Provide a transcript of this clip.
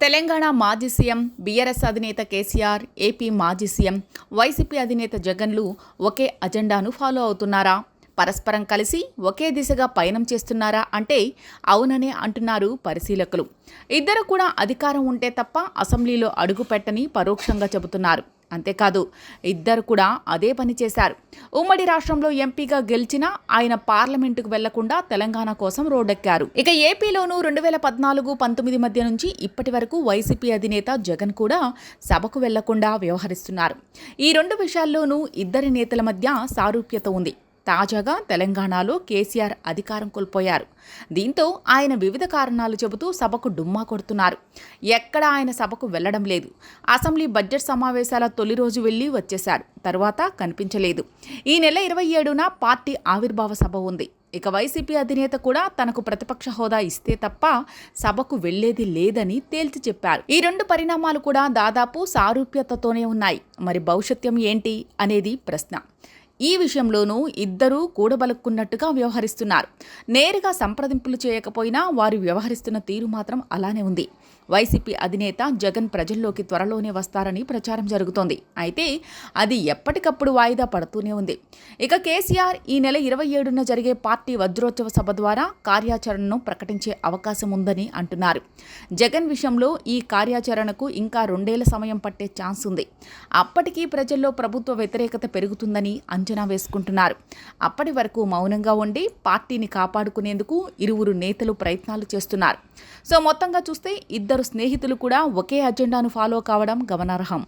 తెలంగాణ మాజీ CM BRS అధినేత KCR AP మాజీ సీఎం వైసీపీ అధినేత జగన్లు ఒకే అజెండాను ఫాలో అవుతున్నారా? పరస్పరం కలిసి ఒకే దిశగా పయనం చేస్తున్నారా అంటే అవుననే అంటున్నారు పరిశీలకులు. ఇద్దరు కూడా అధికారం ఉంటే తప్ప అసెంబ్లీలో అడుగు పెట్టని పరోక్షంగా చెబుతున్నారు. అంతేకాదు ఇద్దరు కూడా అదే పని చేశారు. ఉమ్మడి రాష్ట్రంలో ఎంపీగా గెలిచిన ఆయన పార్లమెంటుకు వెళ్ళకుండా తెలంగాణ కోసం రోడ్డెక్కారు. ఇక ఏపీలోనూ రెండు వేల పద్నాలుగు పంతొమ్మిది మధ్య నుంచి ఇప్పటి వరకు వైసీపీ అధినేత జగన్ కూడా సభకు వెళ్ళకుండా వ్యవహరిస్తున్నారు. ఈ రెండు విషయాల్లోనూ ఇద్దరి నేతల మధ్య సారూప్యత ఉంది. తాజాగా తెలంగాణలో కేసీఆర్ అధికారం కోల్పోయారు. దీంతో ఆయన వివిధ కారణాలు చెబుతూ సభకు డుమ్మా కొడుతున్నారు. ఎక్కడ ఆయన సభకు వెళ్ళడం లేదు. అసెంబ్లీ బడ్జెట్ సమావేశాల తొలి రోజు వెళ్ళి వచ్చేశారు. తర్వాత కనిపించలేదు. ఈ నెల ఇరవై ఏడున పార్టీ ఆవిర్భావ సభ ఉంది. ఇక వైసీపీ అధినేత కూడా తనకు ప్రతిపక్ష హోదా ఇస్తే తప్ప సభకు వెళ్ళేది లేదని తేల్చి చెప్పారు. ఈ రెండు పరిణామాలు కూడా దాదాపు సారూప్యతతోనే ఉన్నాయి. మరి భవిష్యత్యం ఏంటి అనేది ప్రశ్న. ఈ విషయంలోనూ ఇద్దరూ కూడబలుక్కున్నట్టుగా వ్యవహరిస్తున్నారు. నేరుగా సంప్రదింపులు చేయకపోయినా వారు వ్యవహరిస్తున్న తీరు మాత్రం అలానే ఉంది. వైసీపీ అధినేత జగన్ ప్రజల్లోకి త్వరలోనే వస్తారని ప్రచారం జరుగుతోంది. అయితే అది ఎప్పటికప్పుడు వాయిదా పడుతూనే ఉంది. ఇక కేసీఆర్ ఈ నెల ఇరవై ఏడున జరిగే పార్టీ వజ్రోత్సవ సభ ద్వారా కార్యాచరణను ప్రకటించే అవకాశం ఉందని అంటున్నారు. జగన్ విషయంలో ఈ కార్యాచరణకు ఇంకా రెండేళ్ళ సమయం పట్టే ఛాన్స్ ఉంది. అప్పటికీ ప్రజల్లో ప్రభుత్వ వ్యతిరేకత పెరుగుతుందని అంచనా వేసుకుంటున్నారు. అప్పటి వరకు మౌనంగా ఉండి పార్టీని కాపాడుకునేందుకు ఇరువురు నేతలు ప్రయత్నాలు చేస్తున్నారు. సో మొత్తంగా చూస్తే ఇద్దరు స్నేహితులు కూడా ఒకే అజెండాను ఫాలో కావడం గమనార్హం.